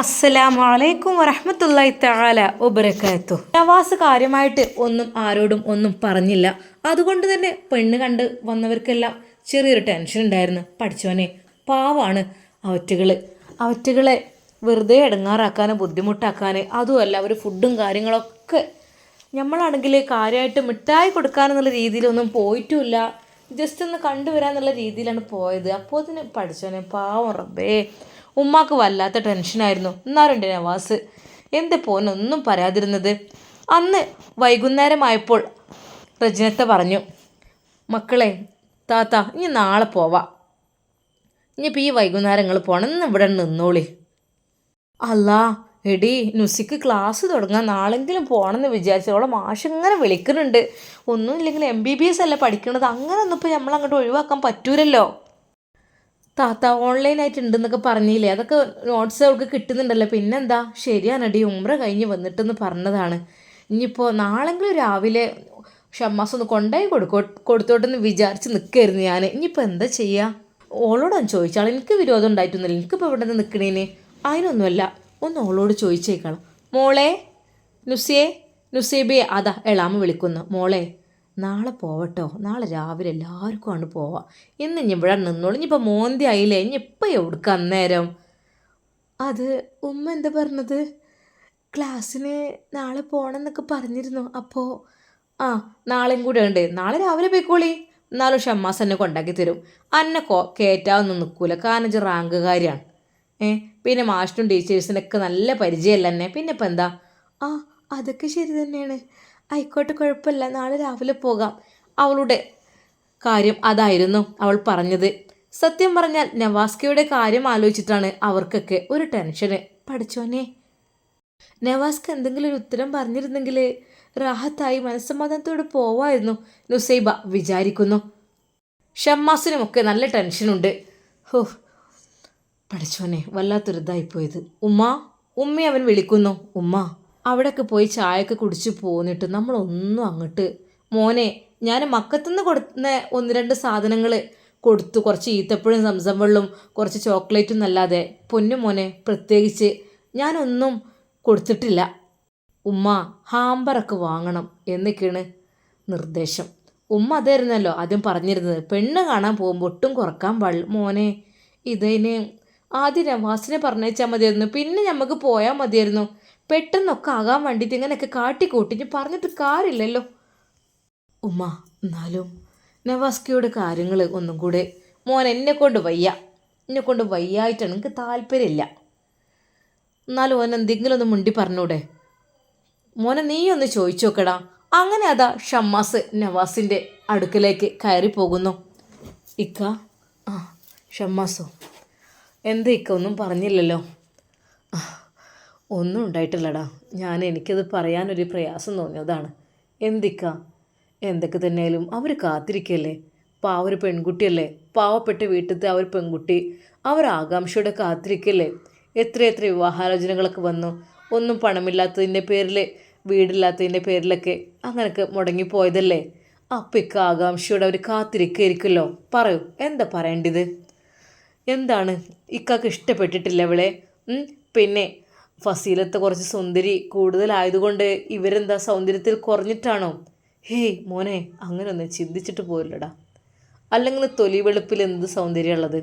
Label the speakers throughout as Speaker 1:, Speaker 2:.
Speaker 1: അസ്സലാമലൈക്കും വറഹമത്തല്ലായി തആല ഒബരക്കാത്തു നവാസ് കാര്യമായിട്ട് ഒന്നും ആരോടും ഒന്നും പറഞ്ഞില്ല. അതുകൊണ്ട് തന്നെ പെണ്ണ് കണ്ട് വന്നവർക്കെല്ലാം ചെറിയൊരു ടെൻഷൻ ഉണ്ടായിരുന്നു. പഠിച്ചവനെ പാവാണ് അവറ്റകൾ അവറ്റുകളെ വെറുതെ ഇടങ്ങാറാക്കാനും ബുദ്ധിമുട്ടാക്കാൻ അതുമല്ല അവർ ഫുഡും കാര്യങ്ങളൊക്കെ നമ്മളാണെങ്കിൽ കാര്യമായിട്ട് മിഠായി കൊടുക്കാനെന്നുള്ള രീതിയിലൊന്നും പോയിട്ടുമില്ല ജസ്റ്റ് ഒന്ന് കണ്ടുവരാന്നുള്ള രീതിയിലാണ് പോയത്. അപ്പോൾ തന്നെ പഠിച്ചവനെ പാവം റബ്ബേ. ഉമ്മാക്ക് വല്ലാത്ത ടെൻഷനായിരുന്നു. എന്നാലും നവാസ് എന്ത് പോനൊന്നും പറയാതിരുന്നത്. അന്ന് വൈകുന്നേരമായപ്പോൾ റജിനത്ത പറഞ്ഞു മക്കളെ താത്ത ഇനി നാളെ പോവാ. ഇനിയിപ്പോൾ ഈ വൈകുന്നേരങ്ങൾ പോകണം ഇവിടെ നിന്നോളി. അല്ല എടി നുസിക്ക് ക്ലാസ് തുടങ്ങാൻ നാളെങ്കിലും പോകണമെന്ന് വിചാരിച്ചു അവളെ മാഷ് ഇങ്ങനെ വിളിക്കുന്നുണ്ട്. ഒന്നും ഇല്ലെങ്കിൽ എം ബി ബി എസ് അല്ലേ പഠിക്കണത്? അങ്ങനെ ഒന്നും ഇപ്പോൾ നമ്മൾ അങ്ങോട്ട് ഒഴിവാക്കാൻ പറ്റൂലല്ലോ. താത്ത ഓൺലൈനായിട്ട് ഉണ്ടെന്നൊക്കെ പറഞ്ഞില്ലേ? അതൊക്കെ നോട്ട്സ് അവൾക്ക് കിട്ടുന്നുണ്ടല്ലോ. പിന്നെന്താ? ശരിയാണടി ഉമ്ര കഴിഞ്ഞ് വന്നിട്ടെന്ന് പറഞ്ഞതാണ്. ഇനിയിപ്പോൾ നാളെങ്കിലും രാവിലെ ഷമ്മാസ് ഒന്ന് കൊണ്ടായി കൊടുക്കോ കൊടുത്തോട്ടെന്ന് വിചാരിച്ച് നിൽക്കായിരുന്നു ഞാൻ ഇനിയിപ്പോൾ എന്താ ചെയ്യുക ഓളോടാണ് ചോദിച്ചാൽ എനിക്ക് വിരോധം ഉണ്ടായിട്ടൊന്നുമില്ല. എനിക്കിപ്പോൾ ഇവിടെ നിന്ന് നിൽക്കണേന് അതിനൊന്നുമല്ല. ഒന്ന് ഓളോട് ചോദിച്ചേക്കണം. മോളെ നുസിയെ നുസേബിയെ അതാ എളാമ വിളിക്കുന്നു. മോളെ നാളെ പോവട്ടോ. നാളെ രാവിലെ എല്ലാവർക്കും ആണ് പോവാം. ഇന്ന് ഇനി ഇവിടെ നിന്നോളൂ. ഇനിയിപ്പോൾ മോന്തി ആയില്ലേ? ഇനി ഇപ്പം എവിടുക്ക അന്നേരം? അത് ഉമ്മ എന്താ പറഞ്ഞത്? ക്ലാസ്സിന് നാളെ പോകണം എന്നൊക്കെ പറഞ്ഞിരുന്നു. അപ്പോൾ ആ നാളെയും കൂടെ ഉണ്ട്. നാളെ രാവിലെ പോയിക്കോളി. എന്നാലും ഷമ്മാസ് എന്നെ കൊണ്ടാക്കി തരും. അന്നെ കോ കയറ്റാവൊന്നും നിൽക്കൂല കാരണം വെച്ചാൽ റാങ്കുകാരിയാണ്. ഏ പിന്നെ മാഷ്ടും ടീച്ചേഴ്സിനൊക്കെ നല്ല പരിചയമല്ല എന്നെ. പിന്നെ ഇപ്പം എന്താ? ആ അതൊക്കെ ശരി തന്നെയാണ്. ആയിക്കോട്ടെ കുഴപ്പമില്ല. നാളെ രാവിലെ പോകാം. അവളുടെ കാര്യം അതായിരുന്നു അവൾ പറഞ്ഞത്. സത്യം പറഞ്ഞാൽ നവാസ്കയുടെ കാര്യം ആലോചിച്ചിട്ടാണ് അവർക്കൊക്കെ ഒരു ടെൻഷന്. പഠിച്ചോനെ നവാസ്ക എന്തെങ്കിലും ഒരു ഉത്തരം പറഞ്ഞിരുന്നെങ്കിൽ റാഹത്തായി മനസ്സമാധാനത്തോടെ പോവായിരുന്നു. നുസൈബ വിചാരിക്കുന്നു. ഷമ്മാസിനുമൊക്കെ നല്ല ടെൻഷനുണ്ട്. ഹോ പഠിച്ചോനെ വല്ലാത്തൊരിതായിപ്പോയത്. ഉമ്മ ഉമ്മയെ അവൻ വിളിക്കുന്നു. ഉമ്മ. അവിടെയൊക്കെ പോയി ചായയൊക്കെ കുടിച്ച് പോന്നിട്ട് നമ്മളൊന്നും അങ്ങോട്ട് മോനെ ഞാൻ മക്കത്തുനിന്ന് കൊടുക്കുന്ന ഒന്ന് രണ്ട് സാധനങ്ങൾ കൊടുത്തു. കുറച്ച് ഈത്തപ്പഴം സംസം വെള്ളം കുറച്ച് ചോക്ലേറ്റും എന്നല്ലാതെ. പൊന്നു മോനെ പ്രത്യേകിച്ച് ഞാനൊന്നും കൊടുത്തിട്ടില്ല. ഉമ്മ ഹാമ്പറൊക്കെ വാങ്ങണം എന്നൊക്കെയാണ് നിർദ്ദേശം. ഉമ്മ അതായിരുന്നല്ലോ ആദ്യം പറഞ്ഞിരുന്നത്. പെണ്ണ് കാണാൻ പോകുമ്പോൾ ഒട്ടും കുറയ്ക്കാൻ പാടില്ല മോനെ ഇതിന് ആദ്യം നവാസിനെ പറഞ്ഞേച്ചാൽ മതിയായിരുന്നു. പിന്നെ നമുക്ക് പോയാൽ മതിയായിരുന്നു. പെട്ടെന്നൊക്കെ ആകാൻ വേണ്ടിയിട്ട് ഇങ്ങനെയൊക്കെ കാട്ടിക്കൂട്ടിഞ്ഞ് പറഞ്ഞിട്ട് കാര്യമില്ലല്ലോ. ഉമ്മ എന്നാലും നവാസ്കിയുടെ കാര്യങ്ങൾ ഒന്നും കൂടെ മോൻ എന്നെ കൊണ്ട് വയ്യ. എന്നെ കൊണ്ട് വയ്യായിട്ടാണ്. എനിക്ക് താല്പര്യമില്ല. എന്നാലും ഓൻ എന്തെങ്കിലും ഒന്ന് മുണ്ടി പറഞ്ഞൂടെ. മോനെ നീ ഒന്ന് ചോദിച്ചു നോക്കടാ. അങ്ങനെ അതാ ഷമ്മാസ് നവാസിന്റെ അടുക്കലേക്ക് കയറി പോകുന്നു. ഇക്ക ആ ഷമ്മാസോ? എന്താ ഇക്ക ഒന്നും പറഞ്ഞില്ലല്ലോ. ഒന്നും ഉണ്ടായിട്ടില്ലടാ. ഞാൻ എനിക്കത് പറയാനൊരു പ്രയാസം തോന്നിയതാണ് എന്തിക്ക? എന്തൊക്കെ തന്നെയാലും അവർ കാത്തിരിക്കല്ലേ? പാവ ഒരു പെൺകുട്ടിയല്ലേ? പാവപ്പെട്ട വീട്ടിലത്തെ ആ ഒരു പെൺകുട്ടി അവർ ആകാംക്ഷയോടെ കാത്തിരിക്കല്ലേ? എത്രയെത്ര വിവാഹാലോചനകളൊക്കെ വന്നു. ഒന്നും പണമില്ലാത്തതിന്റെ പേരിൽ വീടില്ലാത്തതിന്റെ പേരിലൊക്കെ അങ്ങനെയൊക്കെ മുടങ്ങിപ്പോയതല്ലേ? അപ്പം ഇക്ക ആകാംക്ഷയോടെ അവർ കാത്തിരിക്കുകയായിരിക്കുമല്ലോ പറയൂ എന്താ പറയേണ്ടത്? എന്താണ്? ഇക്കാക്ക് ഇഷ്ടപ്പെട്ടിട്ടില്ല അവളെ. പിന്നെ ഫസീലത്ത് കുറച്ച് സുന്ദരി കൂടുതലായതുകൊണ്ട് ഇവരെന്താ സൗന്ദര്യത്തിൽ കുറഞ്ഞിട്ടാണോ? ഹേയ് മോനെ അങ്ങനെയൊന്നും ചിന്തിച്ചിട്ട് പോയില്ലടാ അല്ലെങ്കിൽ തൊലി വെളുപ്പിൽ എന്ത് സൗന്ദര്യമുള്ളത്?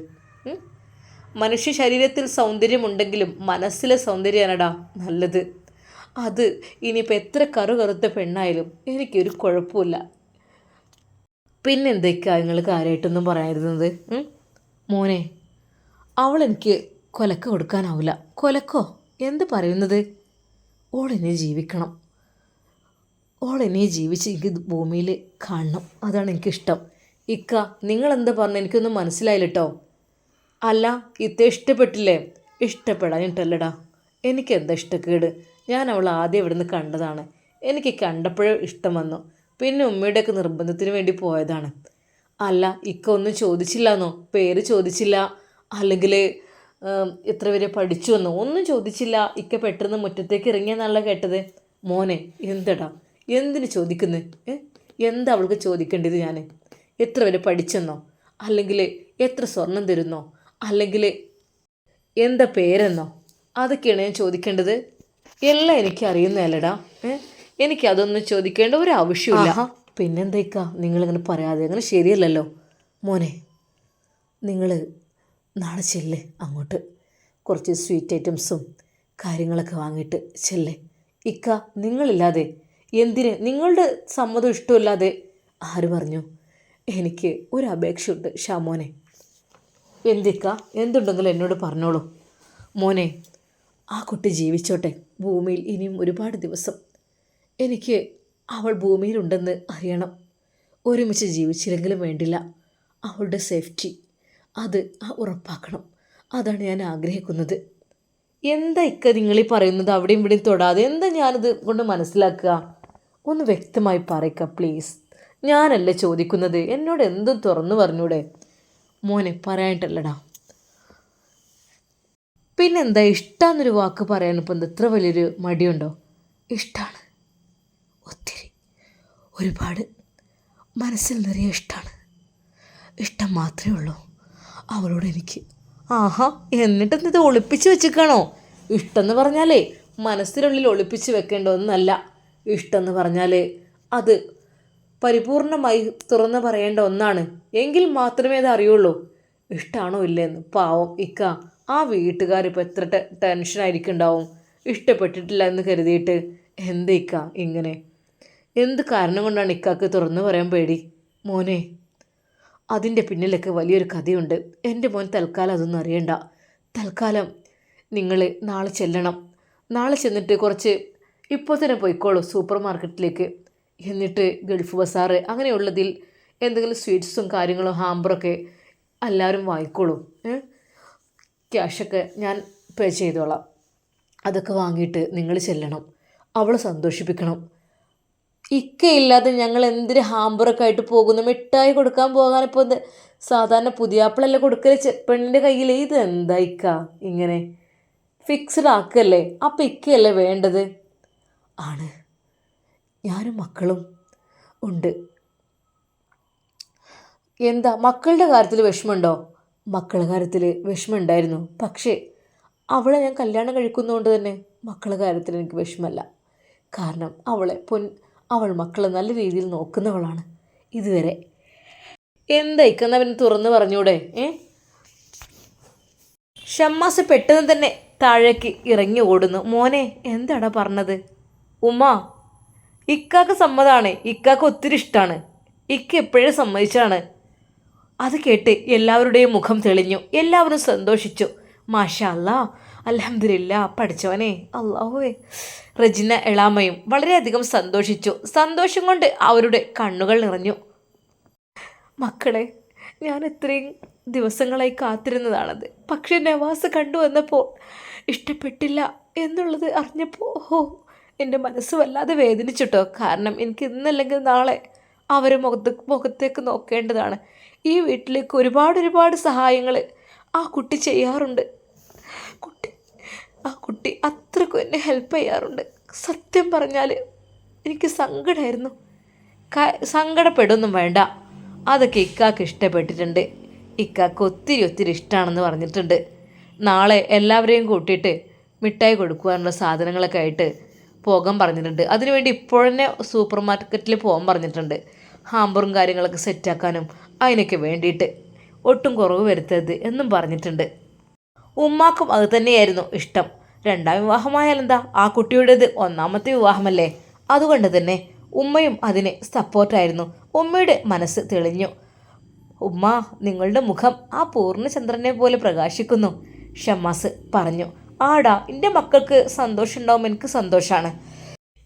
Speaker 1: മനുഷ്യ ശരീരത്തിൽ സൗന്ദര്യമുണ്ടെങ്കിലും മനസ്സിലെ സൗന്ദര്യമാണടാ നല്ലത്. അത് ഇനിയിപ്പോൾ എത്ര കറു കറുത്ത പെണ്ണായാലും എനിക്കൊരു കുഴപ്പമില്ല. പിന്നെന്തൊക്കെയാ നിങ്ങൾ കാര്യമായിട്ടൊന്നും പറയാതിരുന്നത്? മോനെ അവളെനിക്ക് കൊലക്ക് കൊടുക്കാനാവില്ല കൊലക്കോ? എന്ത് പറയുന്നത്? ഓളെന്നെ ജീവിക്കണം. ഓളെന്നെ ജീവിച്ച് എനിക്ക് ഭൂമിയിൽ കാണണം. അതാണ് എനിക്കിഷ്ടം. ഇക്ക നിങ്ങളെന്താ പറഞ്ഞു? എനിക്കൊന്നും മനസ്സിലായില്ല കേട്ടോ അല്ല ഇത്ത ഇഷ്ടപ്പെട്ടില്ലേ? ഇഷ്ടപ്പെടാനിട്ടല്ലടാ. എനിക്ക് എന്താ ഇഷ്ടക്കേട്? ഞാൻ അവൾ ആദ്യം ഇവിടുന്ന് കണ്ടതാണ്. എനിക്ക് കണ്ടപ്പോഴേ ഇഷ്ടം വന്നു. പിന്നെ ഉമ്മയുടെയൊക്കെ നിർബന്ധത്തിന് വേണ്ടി പോയതാണ്. അല്ല ഇക്ക ഒന്നും ചോദിച്ചില്ല എന്നോ പേര് ചോദിച്ചില്ല. അല്ലെങ്കിൽ എത്ര വരെ പഠിച്ചു എന്നോ. ഒന്നും ചോദിച്ചില്ല. ഇക്ക പെട്ടെന്ന് മുറ്റത്തേക്ക് ഇറങ്ങിയെന്നല്ല കേട്ടത്. മോനെ എന്തടാ? എന്തിന് ചോദിക്കുന്നു? എന്താ അവൾക്ക് ചോദിക്കേണ്ടത് ഞാൻ എത്ര വരെ പഠിച്ചെന്നോ? അല്ലെങ്കിൽ എത്ര സ്വർണം തരുന്നോ? അല്ലെങ്കിൽ എന്താ പേരെന്നോ? അതൊക്കെയാണ് ഞാൻ ചോദിക്കേണ്ടത്. എല്ലാം എനിക്ക് അറിയുന്നതല്ലടാ. എനിക്ക് എനിക്കതൊന്നും ചോദിക്കേണ്ട ഒരു ആവശ്യമില്ല പിന്നെന്തേക്കാ നിങ്ങളിങ്ങനെ പറയാതെ. അങ്ങനെ ശരിയല്ലല്ലോ. മോനെ നിങ്ങൾ നാളെ ചെല്ലേ അങ്ങോട്ട്. കുറച്ച് സ്വീറ്റ് ഐറ്റംസും കാര്യങ്ങളൊക്കെ വാങ്ങിയിട്ട് ചെല്ലേ. ഇക്ക നിങ്ങളില്ലാതെ എന്തിന്? നിങ്ങളുടെ സമ്മതം ഇഷ്ടമില്ലാതെ? ആര് പറഞ്ഞു? എനിക്ക് ഒരു അപേക്ഷയുണ്ട് ഷാമോനെ എന്തിക്ക? എന്തുണ്ടെങ്കിലും എന്നോട് പറഞ്ഞോളൂ. മോനെ ആ കുട്ടി ജീവിച്ചോട്ടെ. ഭൂമിയിൽ ഇനിയും ഒരുപാട് ദിവസം. എനിക്ക് അവൾ ഭൂമിയിലുണ്ടെന്ന് അറിയണം. ഒരുമിച്ച് ജീവിച്ചില്ലെങ്കിലും വേണ്ടില്ല. അവളുടെ സേഫ്റ്റി അത് ഉറപ്പാക്കണം. അതാണ് ഞാൻ ആഗ്രഹിക്കുന്നത്. എന്താ ഇക്ക നിങ്ങളീ പറയുന്നത്? അവിടെയും ഇവിടെയും തൊടാതെ എന്താ ഞാനിത് കൊണ്ട് മനസ്സിലാക്കുക? ഒന്ന് വ്യക്തമായി പറയുക പ്ലീസ് ഞാനല്ലേ ചോദിക്കുന്നത്? എന്നോട് എന്തും തുറന്നു പറഞ്ഞൂടെ? മോനെ പറയാനിട്ടല്ലടാ. പിന്നെന്താ? ഇഷ്ടമെന്നൊരു വാക്ക് പറയാനിപ്പോൾ എന്താ? ഇത്ര വലിയൊരു മടിയുണ്ടോ? ഇഷ്ടമാണ് ഒത്തിരി. ഒരുപാട്. മനസ്സിൽ നിറയെ ഇഷ്ടമാണ് ഇഷ്ടം മാത്രമേ ഉള്ളൂ. അവളോട് എനിക്ക് ആഹാ എന്നിട്ട് ഇത് ഒളിപ്പിച്ച് വെച്ചിക്കാണോ? ഇഷ്ടമെന്ന് പറഞ്ഞാലേ മനസ്സിനുള്ളിൽ ഒളിപ്പിച്ച് വെക്കേണ്ട ഒന്നല്ല ഇഷ്ടമെന്ന് പറഞ്ഞാൽ അത് പരിപൂർണമായി തുറന്ന് പറയേണ്ട ഒന്നാണ്. എങ്കിൽ മാത്രമേ അത് അറിയുള്ളൂ. ഇഷ്ടമാണോ ഇല്ലയെന്ന് പാവം ഇക്ക ആ വീട്ടുകാരിപ്പോൾ എത്ര ടെ ടെൻഷനായിരിക്കും ഉണ്ടാവും ഇഷ്ടപ്പെട്ടിട്ടില്ല എന്ന് കരുതിയിട്ട് എന്ത് ഇക്ക ഇങ്ങനെ? എന്ത് കാരണം കൊണ്ടാണ് ഇക്കാക്ക് തുറന്നു പറയാൻ പേടി? മോനെ അതിന്റെ പിന്നിലൊക്കെ വലിയൊരു കഥയുണ്ട്. എന്റെ മോൻ തൽക്കാലം അതൊന്നും അറിയണ്ട. തൽക്കാലം നിങ്ങൾ നാളെ ചെല്ലണം. നാളെ ചെന്നിട്ട് കുറച്ച് ഇപ്പോൾ തന്നെ പോയിക്കോളൂ സൂപ്പർ മാർക്കറ്റിലേക്ക് എന്നിട്ട് ഗൾഫ് ബസാറ് അങ്ങനെയുള്ളതിൽ എന്തെങ്കിലും സ്വീറ്റ്സും കാര്യങ്ങളും ഹാമ്പറൊക്കെ എല്ലാവരും വാങ്ങിക്കോളൂ. ക്യാഷൊക്കെ ഞാൻ പേ ചെയ്തോളാം. അതൊക്കെ വാങ്ങിയിട്ട് നിങ്ങൾ ചെല്ലണം. അവളെ സന്തോഷിപ്പിക്കണം. ഇക്കയില്ലാതെ ഞങ്ങൾ എന്തിന് ഹാമ്പറൊക്കെ ആയിട്ട് പോകുന്നു? മിഠായി കൊടുക്കാൻ പോകാൻ ഇപ്പോൾ എന്ത് സാധാരണ പുതിയാപ്പിളല്ലേ കൊടുക്കൽ? പെണ്ണിന്റെ കയ്യിൽ ഇത് എന്താ ഇക്ക ഇങ്ങനെ? ഫിക്സ്ഡ് ആക്കല്ലേ? അപ്പം ഇക്കയല്ലേ വേണ്ടത്? ആണ്. ഞാനും മക്കളും ഉണ്ട്. എന്താ മക്കളുടെ കാര്യത്തിൽ വിഷമമുണ്ടോ? മക്കളുടെ കാര്യത്തിൽ വിഷമമുണ്ടായിരുന്നു. പക്ഷേ അവളെ ഞാൻ കല്യാണം കഴിക്കുന്നതുകൊണ്ട് തന്നെ മക്കളുടെ കാര്യത്തിൽ എനിക്ക് വിഷമമല്ല. കാരണം അവളെ പൊൻ അവൾ മക്കളെ നല്ല രീതിയിൽ നോക്കുന്നവളാണ്. ഇതുവരെ. എന്തായിക്കുന്ന പിന്നെ തുറന്ന് പറഞ്ഞൂടെ ഏ? ഷമ്മാസ് പെട്ടെന്ന് തന്നെ താഴേക്ക് ഇറങ്ങി ഓടുന്നു. മോനെ എന്താടാ പറഞ്ഞത്? ഉമ്മ ഇക്കാക്ക് സമ്മതാണ്. ഇക്കാക്ക് ഒത്തിരി ഇഷ്ടമാണ് ഇക്ക എപ്പോഴും സമ്മതിച്ചാണ്. അത് കേട്ട് എല്ലാവരുടെയും മുഖം തെളിഞ്ഞു. എല്ലാവരും സന്തോഷിച്ചു. മാഷാ അല്ലാ അലഹമില്ല പഠിച്ചവനെ. അള്ളാഹുവേ റജിന എളാമയും വളരെയധികം സന്തോഷിച്ചു. സന്തോഷം കൊണ്ട് അവരുടെ കണ്ണുകൾ നിറഞ്ഞു. മക്കളെ ഞാൻ ഇത്രയും ദിവസങ്ങളായി കാത്തിരുന്നതാണത്. പക്ഷെ നവാസ് കണ്ടു വന്നപ്പോൾ ഇഷ്ടപ്പെട്ടില്ല എന്നുള്ളത് അറിഞ്ഞപ്പോൾ ഓ എന്റെ മനസ്സ് വല്ലാതെ വേദനിച്ചിട്ടോ. കാരണം എനിക്ക് ഇന്നല്ലെങ്കിൽ നാളെ അവരെ മുഖത്ത് മുഖത്തേക്ക് നോക്കേണ്ടതാണ്. ഈ വീട്ടിലേക്ക് ഒരുപാട് ഒരുപാട് സഹായങ്ങൾ ആ കുട്ടി ചെയ്യാറുണ്ട്. കുട്ടി. ആ കുട്ടി അത്രക്കും എന്നെ ഹെൽപ്പ് ചെയ്യാറുണ്ട്. സത്യം പറഞ്ഞാൽ എനിക്ക് സങ്കടമായിരുന്നു സങ്കടപ്പെടൊന്നും വേണ്ട. അതൊക്കെ ഇക്കാക്ക് ഇഷ്ടപ്പെട്ടിട്ടുണ്ട്. ഇക്കാക്ക് ഒത്തിരി ഒത്തിരി ഇഷ്ടമാണെന്ന് പറഞ്ഞിട്ടുണ്ട്. നാളെ എല്ലാവരെയും കൂട്ടിയിട്ട് മിഠായി കൊടുക്കുവാനുള്ള സാധനങ്ങളൊക്കെ ആയിട്ട് പോകാൻ പറഞ്ഞിട്ടുണ്ട്. അതിനുവേണ്ടി ഇപ്പോഴന്നെ സൂപ്പർ മാർക്കറ്റിൽ പോകാൻ പറഞ്ഞിട്ടുണ്ട്. ഹാമ്പറും കാര്യങ്ങളൊക്കെ സെറ്റാക്കാനും അതിനൊക്കെ വേണ്ടിയിട്ട് ഒട്ടും കുറവ് വരുത്തരുത് എന്നും പറഞ്ഞിട്ടുണ്ട്. ഉമ്മാക്കും അത് തന്നെയായിരുന്നു ഇഷ്ടം. രണ്ടാം വിവാഹമായാലെന്താ? ആ കുട്ടിയുടേത് ഒന്നാമത്തെ വിവാഹമല്ലേ? അതുകൊണ്ട് തന്നെ ഉമ്മയും അതിന് സപ്പോർട്ടായിരുന്നു. ഉമ്മയുടെ മനസ്സ് തെളിഞ്ഞു. ഉമ്മ നിങ്ങളുടെ മുഖം ആ പൂർണചന്ദ്രനെ പോലെ പ്രകാശിക്കുന്നു. ഷമ്മാസ് പറഞ്ഞു ആടാ എന്റെ മക്കൾക്ക് സന്തോഷമുണ്ടാവും എനിക്ക് സന്തോഷമാണ്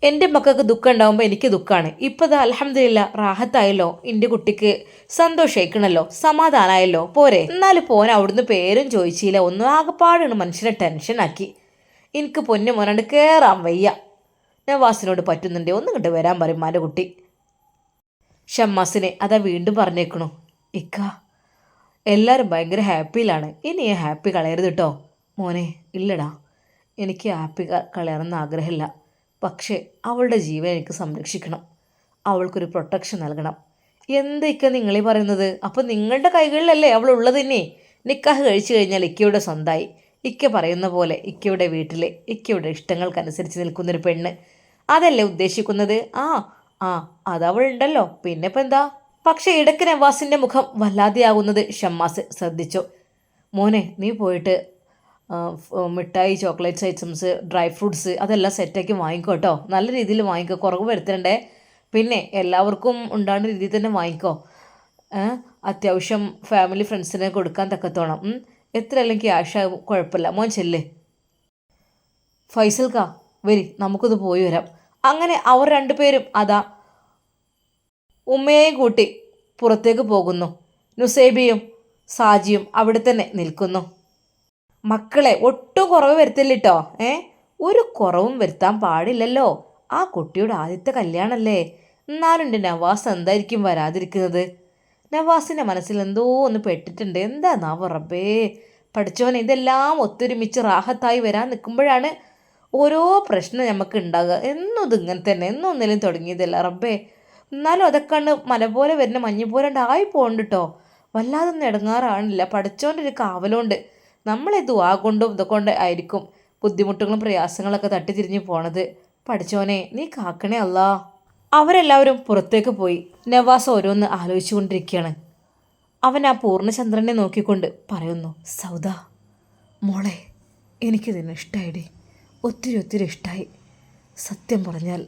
Speaker 1: എന്റെ മക്കൾക്ക് ദുഃഖം ഉണ്ടാകുമ്പോൾ എനിക്ക് ദുഃഖമാണ് ഇപ്പോൾ ഇത് അലഹമില്ല റാഹത്തായല്ലോ എന്റെ കുട്ടിക്ക് സന്തോഷമായിക്കണല്ലോ സമാധാനമായല്ലോ പോരെ. എന്നാലും പോൻ അവിടുന്ന് പേരും ചോദിച്ചില്ല. ഒന്നും ആകെപ്പാടാണ് മനുഷ്യനെ ടെൻഷനാക്കി എനിക്ക് പൊന്നു മോനാണ്ട് കയറാൻ വയ്യ. നവാസിനോട് പറ്റുന്നുണ്ടേ. ഒന്നും കണ്ട് വരാൻ പറയും മാന്റെ കുട്ടി. ഷമ്മാസിനെ അതാ വീണ്ടും പറഞ്ഞേക്കണു. ഇക്ക എല്ലാവരും ഭയങ്കര ഹാപ്പിയിലാണ്. ഇനി ഹാപ്പി കളയരുത് കേട്ടോ മോനെ ഇല്ലടാ. എനിക്ക് ഹാപ്പി കളയണമെന്ന് ആഗ്രഹമില്ല. പക്ഷേ അവളുടെ ജീവൻ എനിക്ക് സംരക്ഷിക്കണം. അവൾക്കൊരു പ്രൊട്ടക്ഷൻ നൽകണം. എന്തൊക്കെ നിങ്ങളീ പറയുന്നത്? അപ്പം നിങ്ങളുടെ കൈകളിലല്ലേ അവൾ ഉള്ളത് നിക്കാഹ് കഴിച്ചു കഴിഞ്ഞാൽ ഇക്കയുടെ സ്വന്തമായി ഇക്ക പറയുന്ന പോലെ ഇക്കയുടെ വീട്ടിലെ ഇക്കയുടെ ഇഷ്ടങ്ങൾക്കനുസരിച്ച് നിൽക്കുന്നൊരു പെണ്ണ്. അതല്ലേ ഉദ്ദേശിക്കുന്നത്? ആ ആ അതവളുണ്ടല്ലോ പിന്നെ ഇപ്പം എന്താ? പക്ഷേ ഇടയ്ക്ക് നവാസിന്റെ മുഖം വല്ലാതെയാകുന്നത് ഷമ്മാസ് ശ്രദ്ധിച്ചു. മോനെ നീ പോയിട്ട് മിഠായി ചോക്ലേറ്റ്സ് ഐറ്റംസ് ഡ്രൈ ഫ്രൂട്ട്സ് അതെല്ലാം സെറ്റാക്കി വാങ്ങിക്കോ കേട്ടോ നല്ല രീതിയിൽ വാങ്ങിക്കോ. കുറവ് വരുത്തണ്ടേ? പിന്നെ എല്ലാവർക്കും ഉണ്ടാകുന്ന രീതിയിൽ തന്നെ വാങ്ങിക്കോ. അത്യാവശ്യം ഫാമിലി ഫ്രണ്ട്സിനെ കൊടുക്കാൻ തക്കത്തോണം. എത്ര അല്ലെങ്കിൽ ക്യാഷ് കുഴപ്പമില്ല. മോൻ ചെല്ല്. ഫൈസൽക്ക വരി. നമുക്കൊന്ന് പോയി വരാം. അങ്ങനെ അവർ രണ്ടുപേരും അതാ ഉമ്മയെയും കൂട്ടി പുറത്തേക്ക് പോകുന്നു. നുസേബിയും സാജിയും അവിടെ തന്നെ നിൽക്കുന്നു. മക്കളെ ഒട്ടും കുറവ് വരുത്തില്ല കേട്ടോ ഏ? ഒരു കുറവും വരുത്താൻ പാടില്ലല്ലോ. ആ കുട്ടിയുടെ ആദ്യത്തെ കല്യാണല്ലേ? എന്നാലുണ്ട് നവാസ് എന്തായിരിക്കും വരാതിരിക്കുന്നത്? നവാസിന്റെ മനസ്സിൽ എന്തോ ഒന്ന് പെട്ടിട്ടുണ്ട്. എന്താന്നാവോ റബ്ബേ? പഠിച്ചവനെ ഇതെല്ലാം ഒത്തൊരുമിച്ച് റാഹത്തായി വരാൻ നിൽക്കുമ്പോഴാണ് ഓരോ പ്രശ്നം നമുക്ക് ഉണ്ടാകുക. എന്നും ഇതിങ്ങനെ തന്നെ. എന്നും ഒന്നിലും തുടങ്ങിയതല്ല റബ്ബേ. എന്നാലും അതൊക്കെ ആണ് മല പോലെ വരുന്ന മഞ്ഞ് പോലെ ഉണ്ടായി പോകുന്നുണ്ട് കേട്ടോ വല്ലാതൊന്നും ഇടങ്ങാറാണില്ല പഠിച്ചോന്റെ ഒരു കാവലുണ്ട്. നമ്മളെ ദുവാ കൊണ്ടും ഇതുകൊണ്ട് ആയിരിക്കും ബുദ്ധിമുട്ടുകളും പ്രയാസങ്ങളൊക്കെ തട്ടിത്തിരിഞ്ഞ് പോണത്. പഠിച്ചോനെ നീ കാക്കണേ അല്ല. അവരെല്ലാവരും പുറത്തേക്ക് പോയി. നവാസ് ഓരോന്ന് ആലോചിച്ചുകൊണ്ടിരിക്കുകയാണ്. അവൻ ആ പൂർണചന്ദ്രനെ നോക്കിക്കൊണ്ട് പറയുന്നു സൗദ മോളെ എനിക്ക് നിന്നെ ഇഷ്ടമായിടി ഒത്തിരി ഒത്തിരി ഇഷ്ടമായി സത്യം പറഞ്ഞാൽ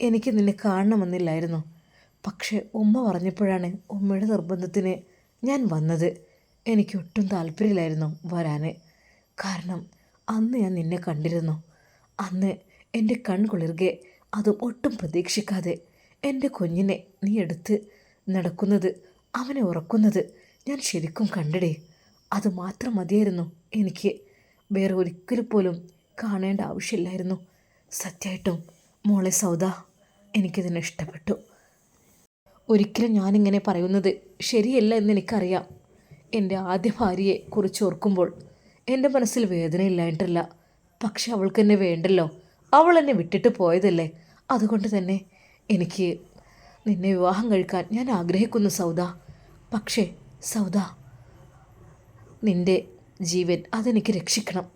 Speaker 1: എനിക്ക് നിന്നെ കാണണമെന്നില്ലായിരുന്നു. പക്ഷേ ഉമ്മ പറഞ്ഞപ്പോഴാണ് ഉമ്മയുടെ നിർബന്ധത്തിന് ഞാൻ വന്നത്. എനിക്ക് ഒട്ടും താല്പര്യമില്ലായിരുന്നു വരാൻ കാരണം അന്ന് ഞാൻ നിന്നെ കണ്ടിരുന്നു. അന്ന് എന്റെ കൺകുളിർകെ അതും ഒട്ടും പ്രതീക്ഷിക്കാതെ എന്റെ കുഞ്ഞിനെ നീ എടുത്ത് നടക്കുന്നത് അവനെ ഉറക്കുന്നത് ഞാൻ ശരിക്കും കണ്ടിടേ. അത് മാത്രം മതിയായിരുന്നു എനിക്ക്. വേറെ ഒരിക്കൽ പോലും കാണേണ്ട ആവശ്യമില്ലായിരുന്നു. സത്യമായിട്ടും മോളെ സൗദ എനിക്കിതിനെ ഇഷ്ടപ്പെട്ടു. ഒരിക്കലും ഞാനിങ്ങനെ പറയുന്നത് ശരിയല്ല എന്ന് എനിക്കറിയാം. എന്റെ ആദ്യ ഭാര്യയെ കുറിച്ച് ഓർക്കുമ്പോൾ എന്റെ മനസ്സിൽ വേദനയില്ലായിട്ടില്ല പക്ഷെ അവൾക്ക് എന്നെ വേണ്ടല്ലോ. അവൾ എന്നെ വിട്ടിട്ട് പോയതല്ലേ. അതുകൊണ്ട് തന്നെ എനിക്ക് നിന്നെ വിവാഹം കഴിക്കാൻ ഞാൻ ആഗ്രഹിക്കുന്നു സൗദ. പക്ഷേ സൗദ നിന്റെ ജീവൻ അതെനിക്ക് രക്ഷിക്കണം.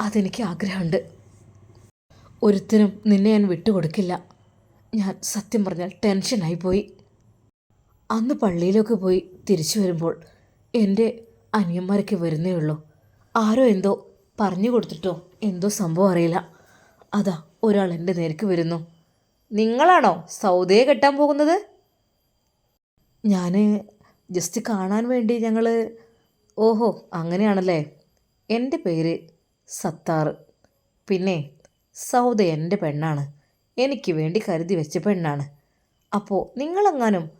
Speaker 1: അതെനിക്ക് ആഗ്രഹമുണ്ട്. ഒരുത്തിനും നിന്നെ ഞാൻ വിട്ടുകൊടുക്കില്ല. ഞാൻ സത്യം പറഞ്ഞാൽ ടെൻഷനായി പോയി. അന്ന് പള്ളിയിലൊക്കെ പോയി തിരിച്ചു വരുമ്പോൾ എന്റെ അനിയന്മാരൊക്കെ വരുന്നേ ഉള്ളൂ. ആരോ എന്തോ പറഞ്ഞു കൊടുത്തിട്ടോ എന്തോ സംഭവം അറിയില്ല. അതാ ഒരാൾ എന്റെ നേർക്ക് വരുന്നു. നിങ്ങളാണോ സൗദയെ കെട്ടാൻ പോകുന്നത്? ഞാൻ ജസ്റ്റ് കാണാൻ വേണ്ടി ഞങ്ങൾ ഓഹോ അങ്ങനെയാണല്ലേ. എന്റെ പേര് സത്താർ. പിന്നെ സൗദ എന്റെ പെണ്ണാണ്. എനിക്ക് വേണ്ടി കരുതി വെച്ച പെണ്ണാണ്. അപ്പോൾ നിങ്ങളെങ്ങാനും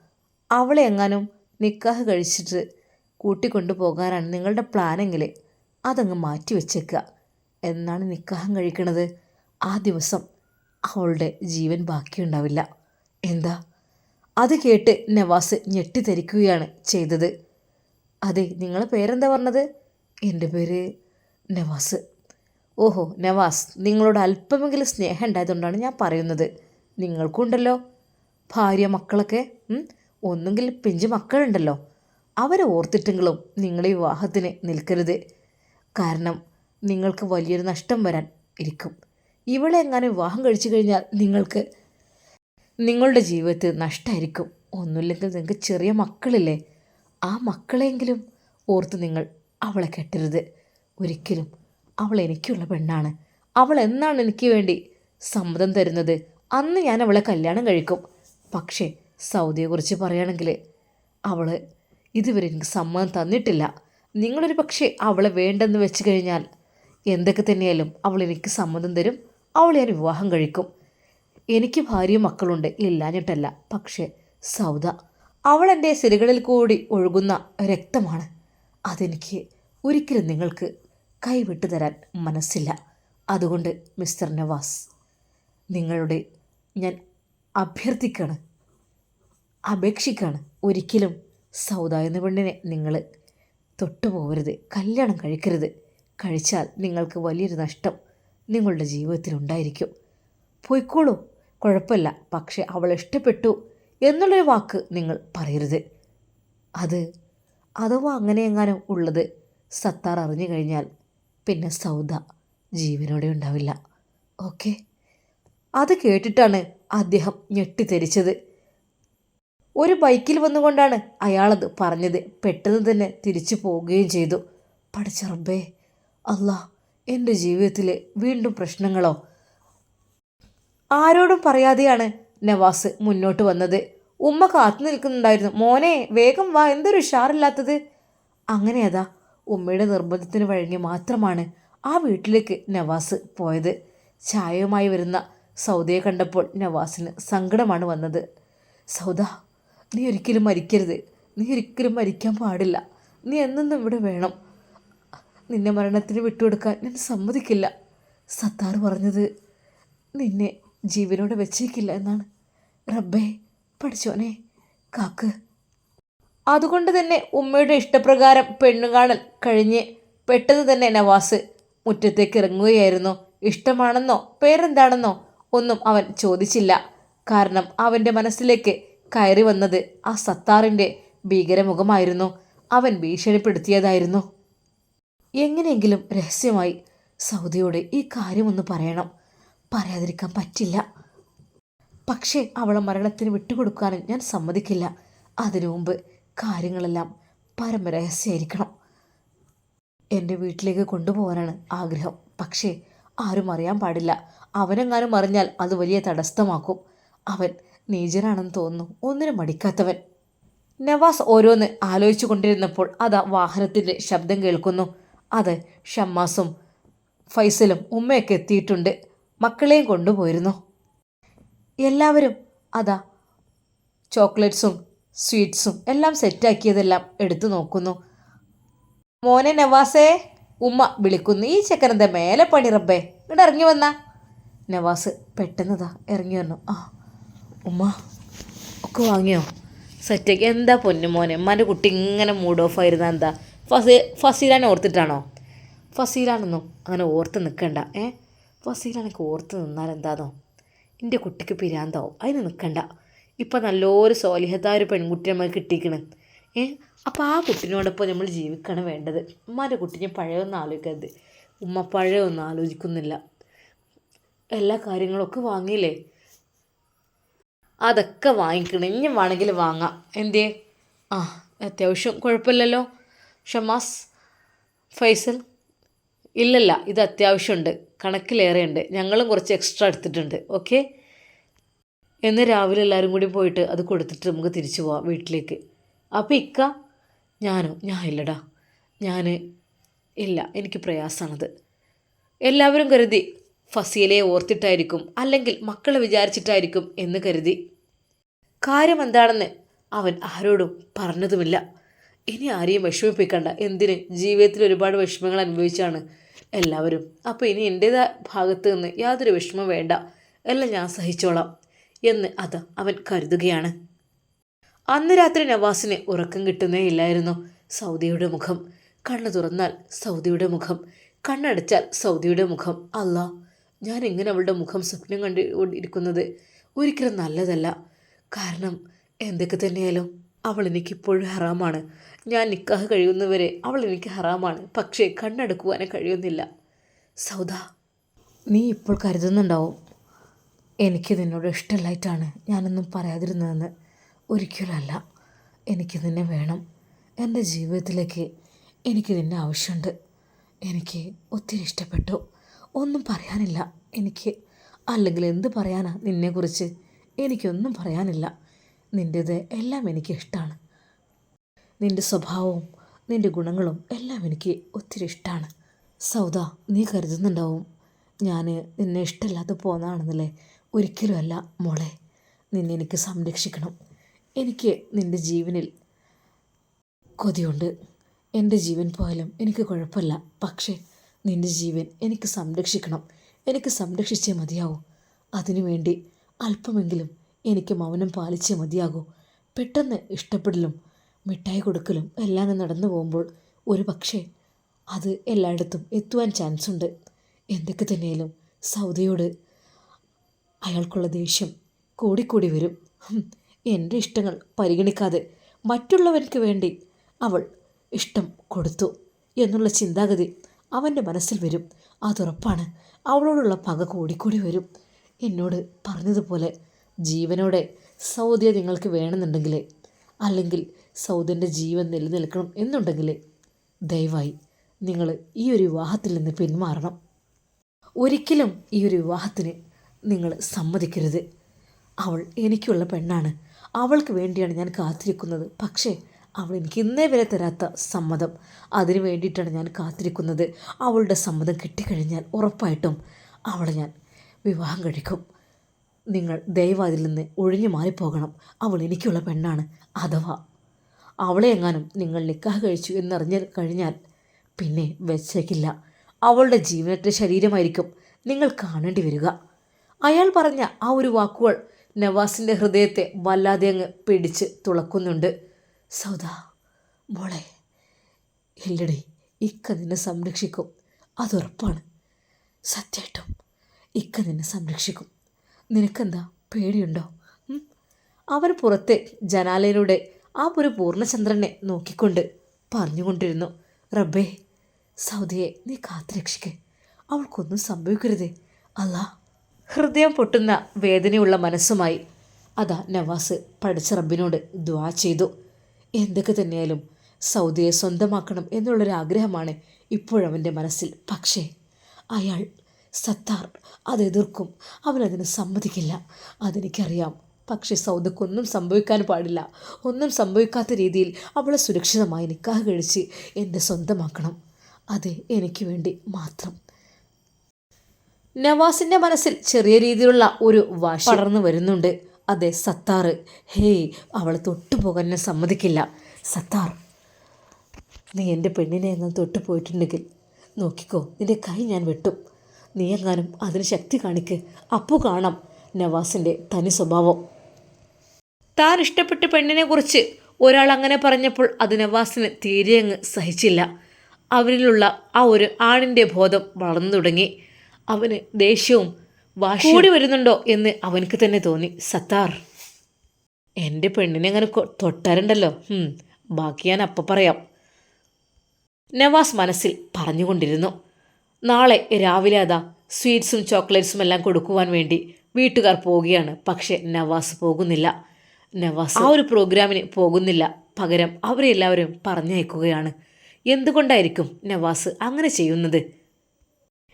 Speaker 1: അവളെ എങ്ങാനും നിക്കാഹ് കഴിച്ചിട്ട് കൂട്ടിക്കൊണ്ടു പോകാനാണ് നിങ്ങളുടെ പ്ലാനെങ്കിൽ അതങ്ങ് മാറ്റി വെച്ചേക്കുക എന്നാണ് നിക്കാഹം കഴിക്കണത്. ആ ദിവസം അവളുടെ ജീവൻ ബാക്കിയുണ്ടാവില്ല. എന്താ? അത് കേട്ട് നവാസ് ഞെട്ടിത്തരിക്കുകയാണ് ചെയ്തത്. അതെ നിങ്ങളെ പേരെന്താ പറഞ്ഞത്? എന്റെ പേര് നവാസ്. ഓഹോ നവാസ് നിങ്ങളോട് അല്പമെങ്കിലും സ്നേഹം ഉണ്ടായതുകൊണ്ടാണ് ഞാൻ പറയുന്നത്. നിങ്ങൾക്കുണ്ടല്ലോ. ഭാര്യ മക്കളൊക്കെ ഒന്നുകിൽ പിഞ്ചു മക്കളുണ്ടല്ലോ. അവരെ ഓർത്തിട്ടെങ്കിലും നിങ്ങൾ ഈ വിവാഹത്തിന് നിൽക്കരുത്. കാരണം നിങ്ങൾക്ക് വലിയൊരു നഷ്ടം വരാൻ ഇരിക്കും. ഇവളെ എങ്ങനെ വിവാഹം കഴിച്ചു കഴിഞ്ഞാൽ നിങ്ങൾക്ക് നിങ്ങളുടെ ജീവിതത്തിൽ നഷ്ടമായിരിക്കും ഒന്നുമില്ലെങ്കിൽ നിങ്ങൾക്ക് ചെറിയ മക്കളില്ലേ? ആ മക്കളെങ്കിലും ഓർത്ത് നിങ്ങൾ അവളെ കെട്ടരുത്. ഒരിക്കലും അവൾ എനിക്കുള്ള പെണ്ണാണ്. അവൾ എന്നാണ് എനിക്ക് വേണ്ടി സമ്മതം തരുന്നത്? അന്ന് ഞാൻ അവളെ കല്യാണം കഴിക്കും. പക്ഷേ സൗദിയെക്കുറിച്ച് പറയുകയാണെങ്കിൽ അവൾ ഇതുവരെ എനിക്ക് സമ്മതം തന്നിട്ടില്ല. നിങ്ങളൊരു പക്ഷേ അവളെ വേണ്ടെന്ന് വെച്ച് കഴിഞ്ഞാൽ എന്തൊക്കെ തന്നെയാലും അവൾ എനിക്ക് സമ്മതം തരും. അവൾ ഞാൻ വിവാഹം കഴിക്കും. എനിക്ക് ഭാര്യയും മക്കളുണ്ട്. ഇല്ലാഞ്ഞിട്ടല്ല. പക്ഷേ സൗദ അവൾ എന്റെ സിരകളിൽ കൂടി ഒഴുകുന്ന രക്തമാണ്. അതെനിക്ക് ഒരിക്കലും നിങ്ങൾക്ക് കൈവിട്ടു തരാൻ മനസ്സില്ല. അതുകൊണ്ട് മിസ്റ്റർ നവാസ് നിങ്ങളുടെ ഞാൻ അഭ്യർത്ഥിക്കാണ് അപേക്ഷിക്കാണ്. ഒരിക്കലും സൗദ പെണ്ണിനെ നിങ്ങൾ തൊട്ടുപോകരുത് കല്യാണം കഴിക്കരുത്. കഴിച്ചാൽ നിങ്ങൾക്ക് വലിയൊരു നഷ്ടം നിങ്ങളുടെ ജീവിതത്തിലുണ്ടായിരിക്കും പോയിക്കോളൂ കുഴപ്പമില്ല പക്ഷേ അവൾ ഇഷ്ടപ്പെട്ടു എന്നുള്ളൊരു വാക്ക് നിങ്ങൾ പറയരുത്. അത് അഥവാ അങ്ങനെ എങ്ങാനും ഉള്ളത് സത്താർ അറിഞ്ഞു കഴിഞ്ഞാൽ പിന്നെ സൗദ ജീവനോടെ ഉണ്ടാവില്ല. ഓക്കെ? അത് കേട്ടിട്ടാണ് അദ്ദേഹം ഞെട്ടിത്തെരിച്ചത്. ഒരു ബൈക്കിൽ വന്നുകൊണ്ടാണ് അയാളത് പറഞ്ഞത്. പെട്ടെന്ന് തന്നെ തിരിച്ചു പോവുകയും ചെയ്തു. പഠിച്ചറമ്പേ അല്ലാ എന്റെ ജീവിതത്തിൽ വീണ്ടും പ്രശ്നങ്ങളോ? ആരോടും പറയാതെയാണ് നവാസ് മുന്നോട്ട് വന്നത്. ഉമ്മ കാത്തു നിൽക്കുന്നുണ്ടായിരുന്നു. മോനെ വേഗം വാ എന്തൊരു ഉഷാറില്ലാത്തത്? അങ്ങനെ അതാ ഉമ്മയുടെ നിർബന്ധത്തിന് വഴങ്ങി മാത്രമാണ് ആ വീട്ടിലേക്ക് നവാസ് പോയത്. ചായയുമായി വരുന്ന സൗദയെ കണ്ടപ്പോൾ നവാസിന് സങ്കടമാണ് വന്നത്. സൗദ നീ ഒരിക്കലും മരിക്കരുത്. നീ ഒരിക്കലും മരിക്കാൻ പാടില്ല. നീ എന്നെന്നും ഇവിടെ വേണം. നിന്നെ മരണത്തിന് വിട്ടുകൊടുക്കാൻ ഞാൻ സമ്മതിക്കില്ല. സത്താർ പറഞ്ഞത് നിന്നെ ജീവനോടെ വെച്ചേക്കില്ല എന്നാണ്. റബ്ബേ പഠിച്ചോനെ കാക്ക്. അതുകൊണ്ട് തന്നെ ഉമ്മയുടെ ഇഷ്ടപ്രകാരം പെണ്ണുകാണൽ കഴിഞ്ഞ് പെട്ടെന്ന് തന്നെ നവാസ് മുറ്റത്തേക്ക് ഇറങ്ങുകയായിരുന്നു. ഇഷ്ടമാണെന്നോ പേരെന്താണെന്നോ ഒന്നും അവൻ ചോദിച്ചില്ല. കാരണം അവന്റെ മനസ്സിലേക്ക് കയറി വന്നത് ആ സത്താറിന്റെ ഭീകരമുഖമായിരുന്നു. അവൻ ഭീഷണിപ്പെടുത്തിയതായിരുന്നു. എങ്ങനെയെങ്കിലും രഹസ്യമായി സൗദിയോട് ഈ കാര്യമൊന്ന് പറയണം. പറയാതിരിക്കാൻ പറ്റില്ല. പക്ഷേ അവളെ മരണത്തിന് വിട്ടുകൊടുക്കാനും ഞാൻ സമ്മതിക്കില്ല. അതിനു മുമ്പ് കാര്യങ്ങളെല്ലാം പരമരഹസ്യമായിരിക്കണം എന്റെ വീട്ടിലേക്ക് കൊണ്ടുപോകാനാണ് ആഗ്രഹം. പക്ഷേ ആരും അറിയാൻ പാടില്ല. അവനെങ്ങാനും അറിഞ്ഞാൽ അത് വലിയ തടസ്സമാക്കും. അവൻ നീചനാണെന്ന് തോന്നുന്നു. ഒന്നിനും മടിക്കാത്തവൻ. നവാസ് ഓരോന്ന് ആലോചിച്ചു കൊണ്ടിരുന്നപ്പോൾ അതാ വാഹനത്തിന്റെ ശബ്ദം കേൾക്കുന്നു. അത് ഷമ്മാസും ഫൈസലും ഉമ്മയൊക്കെ എത്തിയിട്ടുണ്ട്. മക്കളെയും കൊണ്ടുപോയിരുന്നു. എല്ലാവരും അതാ ചോക്ലേറ്റ്സും സ്വീറ്റ്സും എല്ലാം സെറ്റാക്കിയതെല്ലാം എടുത്തു നോക്കുന്നു. മോനെ നവാസേ ഉമ്മ വിളിക്കുന്നു. ഈ ചക്കരന്റെ മേലെ പണി റബ്ബേ? ഇവിടെ ഇറങ്ങി വന്ന. നവാസ് പെട്ടെന്നതാ ഇറങ്ങി വന്നു. ആ ഉമ്മ ഒക്കെ വാങ്ങിയോ? സെറ്റേക്ക് എന്താ പൊന്നുമോനെ ഉമ്മാന്റെ കുട്ടി ഇങ്ങനെ മൂഡ് ഓഫ് ആയിരുന്ന എന്താ? ഫസി ഫസീലാനെ ഓർത്തിട്ടാണോ? ഫസീലാണെന്നോ അങ്ങനെ ഓർത്ത് നിൽക്കണ്ട ഏ? ഫസീലാനൊക്കെ ഓർത്ത് നിന്നാൽ എന്താണോ എന്റെ കുട്ടിക്ക് പിരാന്താവും. അതിന് നിൽക്കണ്ട ഇപ്പം നല്ലൊരു സോലിഹത്തായ ഒരു പെൺകുട്ടി നമുക്ക് കിട്ടിക്കണ് ഏ? അപ്പോൾ ആ കുട്ടിനോടൊപ്പം നമ്മൾ ജീവിക്കണം വേണ്ടത്. ഉമ്മാന്റെ കുട്ടിനെ പഴയൊന്നും ആലോചിക്കരുത്. ഉമ്മ പഴയൊന്നും ആലോചിക്കുന്നില്ല. എല്ലാ കാര്യങ്ങളൊക്കെ വാങ്ങിയില്ലേ? അതൊക്കെ വാങ്ങിക്കണം. ഇനി വേണമെങ്കിൽ വാങ്ങാം. എന്തേ ആ അത്യാവശ്യം കുഴപ്പമില്ലല്ലോ. ഷമാസ് ഫൈസൽ ഇല്ലല്ല ഇത് അത്യാവശ്യമുണ്ട്. കണക്കിലേറെയുണ്ട്. ഞങ്ങളും കുറച്ച് എക്സ്ട്രാ എടുത്തിട്ടുണ്ട്. ഓക്കെ എന്ന് രാവിലെ എല്ലാവരും കൂടി പോയിട്ട് അത് കൊടുത്തിട്ട് നമുക്ക് തിരിച്ചു പോവാം വീട്ടിലേക്ക്. അപ്പോൾ ഇക്ക ഞാനോ? ഞാൻ ഇല്ലടാ. ഞാൻ ഇല്ല എനിക്ക് പ്രയാസമാണത് എല്ലാവരും കരുതി ഫസീലയെ ഓർത്തിട്ടായിരിക്കും അല്ലെങ്കിൽ മക്കളെ വിചാരിച്ചിട്ടായിരിക്കും എന്ന് കരുതി. കാര്യം എന്താണെന്ന് അവൻ ആരോടും പറഞ്ഞതുമില്ല. ഇനി ആരെയും വിഷമിപ്പിക്കണ്ട. എന്തിന്? ജീവിതത്തിൽ ഒരുപാട് വിഷമങ്ങൾ അനുഭവിച്ചാണ് എല്ലാവരും. അപ്പോൾ ഇനി എന്റേതാ ഭാഗത്ത് നിന്ന് യാതൊരു വിഷമം വേണ്ട. എല്ലാം ഞാൻ സഹിച്ചോളാം എന്ന് അത് അവൻ കരുതുകയാണ്. അന്ന് രാത്രി നവാസിന് ഉറക്കം കിട്ടുന്നേ ഇല്ലായിരുന്നു. സൗദിയുടെ മുഖം. കണ്ണു തുറന്നാൽ സൗദിയുടെ മുഖം. കണ്ണടച്ചാൽ സൗദിയുടെ മുഖം. അല്ലാ ഞാൻ എങ്ങനെ അവളുടെ മുഖം സ്വപ്നം കണ്ടുകൊണ്ടിരിക്കുന്നത് ഒരിക്കലും നല്ലതല്ല. കാരണം എന്തൊക്കെ തന്നെയായാലും അവൾ എനിക്കിപ്പോഴും ഹറാമാണ്. ഞാൻ നിക്കാഹ് കഴിയുന്നവരെ അവൾ എനിക്ക് ഹറാമാണ്. പക്ഷേ കണ്ണടക്കുവാനും കഴിയുന്നില്ല. സൗദ നീ ഇപ്പോൾ കരുതുന്നുണ്ടാവും. എനിക്ക് നിന്നോട് ഇഷ്ടമല്ലായിട്ടാണ് ഞാനൊന്നും പറയാതിരുന്നതെന്ന്. ഒരിക്കലല്ല എനിക്ക് നിന്നെ വേണം. എന്റെ ജീവിതത്തിലേക്ക് എനിക്ക് നിന്നെ ആവശ്യമുണ്ട്. എനിക്ക് ഒത്തിരി ഇഷ്ടപ്പെട്ടു. ഒന്നും പറയാനില്ല. എനിക്ക് അല്ലെങ്കിൽ എന്ത് പറയാനാ നിന്നെക്കുറിച്ച്? എനിക്കൊന്നും പറയാനില്ല. നിന്റേത് എല്ലാം എനിക്ക് ഇഷ്ടമാണ് നിന്റെ സ്വഭാവവും നിന്റെ ഗുണങ്ങളും എല്ലാം എനിക്ക് ഒത്തിരി ഇഷ്ടമാണ് സൗദ നീ കരുതുന്നുണ്ടാവും. ഞാൻ നിന്നെ ഇഷ്ടമില്ലാതെ പോകുന്നതാണെന്നല്ലേ? ഒരിക്കലുമല്ല മോളെ. നിന്നെ എനിക്ക് സംരക്ഷിക്കണം. എനിക്ക് നിന്റെ ജീവനിൽ കൊതിയുണ്ട്. എന്റെ ജീവൻ പോയാലും എനിക്ക് കുഴപ്പമില്ല. പക്ഷേ നിന്റെ ജീവൻ എനിക്ക് സംരക്ഷിക്കണം. എനിക്ക് സംരക്ഷിച്ചേ മതിയാവൂ. അതിനുവേണ്ടി അല്പമെങ്കിലും എനിക്ക് മൗനം പാലിച്ചേ മതിയാകൂ. പെട്ടെന്ന് ഇഷ്ടപ്പെടലും മിഠായി കൊടുക്കലും എല്ലാം നടന്നു പോകുമ്പോൾ ഒരു പക്ഷേ അത് എല്ലായിടത്തും എത്തുവാൻ ചാൻസ് ഉണ്ട്. എന്തൊക്കെ തന്നെയാലും സൗദയോട് അയാൾക്കുള്ള ദേഷ്യം കൂടിക്കൂടി വരും. എന്റെ ഇഷ്ടങ്ങൾ പരിഗണിക്കാതെ മറ്റുള്ളവർക്ക് വേണ്ടി അവൾ ഇഷ്ടം കൊടുത്തു എന്നുള്ള ചിന്താഗതി അവന്റെ മനസ്സിൽ വരും. അതുറപ്പാണ് അവളോടുള്ള പക കൂടിക്കൂടി വരും. എന്നോട് പറഞ്ഞതുപോലെ ജീവനോടെ സൗദിയെ നിങ്ങൾക്ക് വേണമെന്നുണ്ടെങ്കിൽ അല്ലെങ്കിൽ സൗദിന്റെ ജീവൻ നിലനിൽക്കണം എന്നുണ്ടെങ്കിൽ ദയവായി നിങ്ങൾ ഈ ഒരു വിവാഹത്തിൽ നിന്ന് പിന്മാറണം. ഒരിക്കലും ഈ ഒരു വിവാഹത്തിന് നിങ്ങൾ സമ്മതിക്കരുത്. അവൾ എനിക്കുള്ള പെണ്ണാണ്. അവൾക്ക് വേണ്ടിയാണ് ഞാൻ കാത്തിരിക്കുന്നത്. പക്ഷേ അവൾ എനിക്ക് ഇന്നേ വരെ തരാത്ത സമ്മതം. അതിനു വേണ്ടിയിട്ടാണ് ഞാൻ കാത്തിരിക്കുന്നത്. അവളുടെ സമ്മതം കിട്ടിക്കഴിഞ്ഞാൽ ഉറപ്പായിട്ടും അവളെ ഞാൻ വിവാഹം കഴിക്കും. നിങ്ങൾ ദയവാതിൽ നിന്ന് ഒഴിഞ്ഞു മാറിപ്പോകണം. അവൾ എനിക്കുള്ള പെണ്ണാണ് അഥവാ അവളെ എങ്ങാനും നിങ്ങൾ നിക്കാഹ് കഴിച്ചു എന്നറിഞ്ഞ് കഴിഞ്ഞാൽ പിന്നെ വെച്ചേക്കില്ല. അവളുടെ ജീവനറ്റ ശരീരമായിരിക്കും നിങ്ങൾ കാണേണ്ടി വരിക. അയാൾ പറഞ്ഞ ആ ഒരു വാക്കുകൾ നവാസിന്റെ ഹൃദയത്തെ വല്ലാതെ അങ്ങ് പിടിച്ച് തുളക്കുന്നുണ്ട്. സൗദ മോളെ ഇല്ലടി ഇക്ക നിന്നെ സംരക്ഷിക്കും. അതുറപ്പാണ്. സത്യമായിട്ടും ഇക്ക നിന്നെ സംരക്ഷിക്കും. നിനക്കെന്താ പേടിയുണ്ടോ? അവൻ പുറത്തെ ജനാലയിലൂടെ ആ ഒരു പൂർണചന്ദ്രനെ നോക്കിക്കൊണ്ട് പറഞ്ഞുകൊണ്ടിരുന്നു. റബ്ബേ സൗദിയെ നീ കാത്തുരക്ഷിക്കേ അവൾക്കൊന്നും സംഭവിക്കരുതേ. അല്ല ഹൃദയം പൊട്ടുന്ന വേദനയുള്ള മനസ്സുമായി അതാ നവാസ് പഠിച്ച റബ്ബിനോട് ദ്വാ ചെയ്തു. എന്തൊക്കെ തന്നെയായാലും സൗദിയെ സ്വന്തമാക്കണം എന്നുള്ളൊരാഗ്രഹമാണ് ഇപ്പോഴവന്റെ മനസ്സിൽ. പക്ഷേ അയാൾ സത്താർ അതെതിർക്കും അവനതിന് സമ്മതിക്കില്ല. അതെനിക്കറിയാം. പക്ഷേ സൗദക്കൊന്നും സംഭവിക്കാൻ പാടില്ല. ഒന്നും സംഭവിക്കാത്ത രീതിയിൽ അവളെ സുരക്ഷിതമായി നിക്കാഹ് കഴിച്ച് എന്നെ സ്വന്തമാക്കണം. അത് എനിക്ക് വേണ്ടി മാത്രം. നവാസിന്റെ മനസ്സിൽ ചെറിയ രീതിയിലുള്ള ഒരു വാശി പടർന്നു വരുന്നുണ്ട്. അതെ സത്താറ്. ഹേയ് അവളെ തൊട്ടുപോകാൻ എന്നെ സമ്മതിക്കില്ല. സത്താർ നീ എന്റെ പെണ്ണിനെ എങ്ങനെ തൊട്ടു പോയിട്ടുണ്ടെങ്കിൽ നോക്കിക്കോ നിന്റെ കൈ ഞാൻ വെട്ടും. നീ എങ്ങാനും അതിന് ശക്തി കാണിക്ക്. അപ്പോൾ കാണാം നവാസിന്റെ തനി സ്വഭാവം. താൻ ഇഷ്ടപ്പെട്ട പെണ്ണിനെ കുറിച്ച് ഒരാൾ അങ്ങനെ പറഞ്ഞപ്പോൾ അത് നവാസിന് തീരെ അങ്ങ് സഹിച്ചില്ല. അവനിലുള്ള ആ ഒരു ആണിന്റെ ബോധം വളർന്നു തുടങ്ങി. അവന് ദേഷ്യവും കൂടി വരുന്നുണ്ടോ എന്ന് അവനക്ക് തന്നെ തോന്നി. സത്താർ എന്റെ പെണ്ണിനെ അങ്ങനെ തൊട്ടരണ്ടല്ലോ. ബാക്കി ഞാൻ അപ്പം പറയാം. നവാസ് മനസ്സിൽ പറഞ്ഞുകൊണ്ടിരുന്നു. നാളെ രാവിലെ അതാ സ്വീറ്റ്സും ചോക്ലേറ്റ്സും എല്ലാം കൊടുക്കുവാൻ വേണ്ടി വീട്ടുകാർ പോവുകയാണ്. പക്ഷേ നവാസ് പോകുന്നില്ല. നവാസ് ആ ഒരു പ്രോഗ്രാമിന് പോകുന്നില്ല. പകരം അവരെല്ലാവരും പറഞ്ഞയക്കുകയാണ്. എന്തുകൊണ്ടായിരിക്കും നവാസ് അങ്ങനെ ചെയ്യുന്നത്?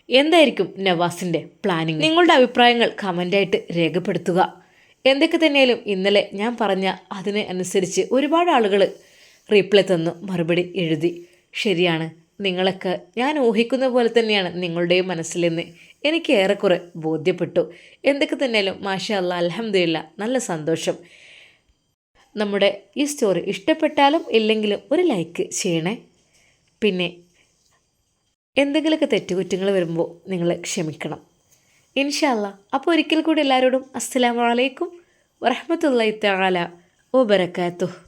Speaker 1: എന്തായിരിക്കും നവാസിന്റെ പ്ലാനിങ്? നിങ്ങളുടെ അഭിപ്രായങ്ങൾ കമന്റായിട്ട് രേഖപ്പെടുത്തുക. എന്തൊക്കെ തന്നെയാലും ഇന്നലെ ഞാൻ പറഞ്ഞ അതിനെ അനുസരിച്ച് ഒരുപാട് ആളുകൾ റീപ്ലൈ തന്നു മറുപടി എഴുതി. ശരിയാണ് നിങ്ങളൊക്കെ ഞാൻ ഊഹിക്കുന്ന പോലെ തന്നെയാണ് നിങ്ങളുടെയും മനസ്സിലെന്ന് എനിക്ക് ഏറെക്കുറെ ബോധ്യപ്പെട്ടു. എന്തൊക്കെ തന്നെയാലും മാഷ അല്ല അലഹമില്ല നല്ല സന്തോഷം. നമ്മുടെ ഈ സ്റ്റോറി ഇഷ്ടപ്പെട്ടാലും ഇല്ലെങ്കിലും ഒരു ലൈക്ക് ചെയ്യണേ. പിന്നെ എന്തെങ്കിലുമൊക്കെ തെറ്റുകുറ്റങ്ങൾ വരുമ്പോൾ നിങ്ങൾ ക്ഷമിക്കണം. ഇൻഷാല്ല അപ്പോൾ ഒരിക്കൽ കൂടി എല്ലാവരോടും അസ്സലാമലൈക്കും വറഹമത്തല്ലാ തആല വബറകാതുഹു.